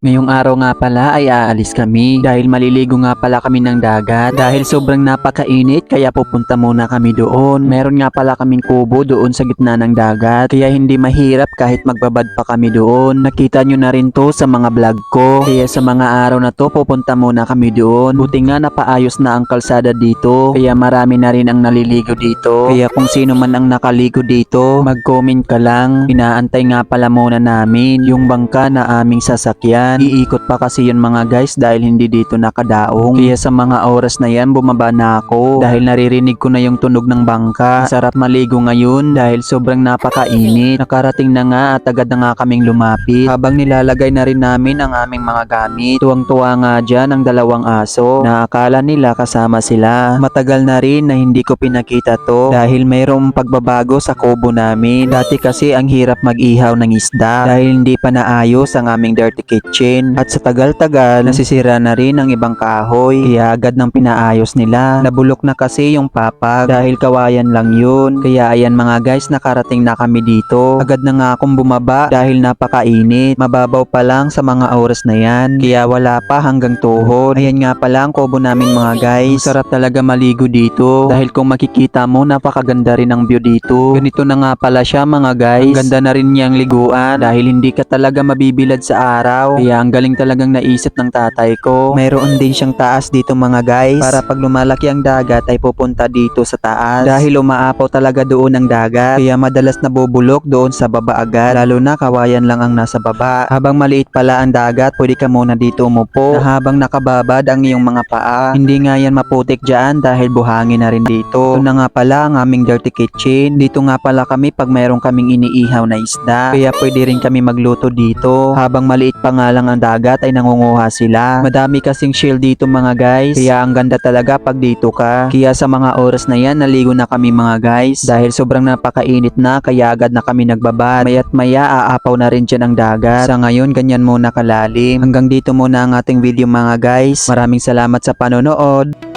Ngayong araw nga pala ay aalis kami dahil maliligo nga pala kami ng dagat dahil sobrang napakainit kaya pupunta muna kami doon. Meron nga pala kaming kubo doon sa gitna ng dagat kaya hindi mahirap kahit magbabad pa kami doon. Nakita nyo na rin to sa mga vlog ko kaya sa mga araw na to pupunta muna kami doon. Buti nga napaayos na ang kalsada dito kaya marami na rin ang naliligo dito. Kaya kung sino man ang nakaligo dito mag-comment ka lang. Inaantay nga pala muna namin yung bangka na aming sasakyan. Iikot pa kasi yun mga guys dahil hindi dito nakadaong. Kaya sa mga oras na yan bumaba na ako dahil naririnig ko na yung tunog ng bangka. Sarap maligo ngayon dahil sobrang napakainit. Nakarating na nga at agad na nga kaming lumapit. Habang nilalagay na rin namin ang aming mga gamit. Tuwang-tuwa nga dyan ang dalawang aso na akala nila kasama sila. Matagal na rin na hindi ko pinakita to dahil mayroong pagbabago sa kubo namin. Dati kasi ang hirap mag-ihaw ng isda dahil hindi pa naayos ang aming dirty kitchen at sa tagal-tagal nasisira na rin ang ibang kahoy kaya agad nang pinaayos nila. Nabulok na kasi yung papag dahil kawayan lang yun. Kaya ayan mga guys nakarating na kami dito. Agad na nga akong bumaba dahil napakainit. Mababaw pa lang sa mga oras na yan kaya wala pa hanggang tuhod. Ayan nga pala ang kubo namin mga guys. Sarap talaga maligo dito dahil kung makikita mo napakaganda rin ang view dito. Ganito na nga pala siya mga guys. Ang ganda na rin niyang liguan dahil hindi ka talaga mabibilad sa araw. Kaya ang galing talagang naisip ng tatay ko. Mayroon din siyang taas dito mga guys para pag lumalaki ang dagat ay pupunta dito sa taas. Dahil umaapaw talaga doon ang dagat kaya madalas nabubulok doon sa baba agad lalo na kawayan lang ang nasa baba. Habang maliit pala ang dagat pwede ka muna dito umupo na habang nakababad ang iyong mga paa. Hindi nga yan maputik dyan dahil buhangin na rin dito. Ito na nga pala ang aming dirty kitchen. Dito nga pala kami pag mayroon kaming iniihaw na isda. Kaya pwede rin kami magluto dito. Habang maliit pa nga lang ang dagat ay nangunguha sila. Madami kasing shield dito mga guys. Kaya ang ganda talaga pag dito ka. Kaya sa mga oras na yan naligo na kami mga guys. Dahil sobrang napakainit na kaya agad na kami nagbabad. Mayat maya aapaw na rin dyan ang dagat. Sa ngayon ganyan muna kalalim. Hanggang dito muna ang ating video mga guys. Maraming salamat sa panonood.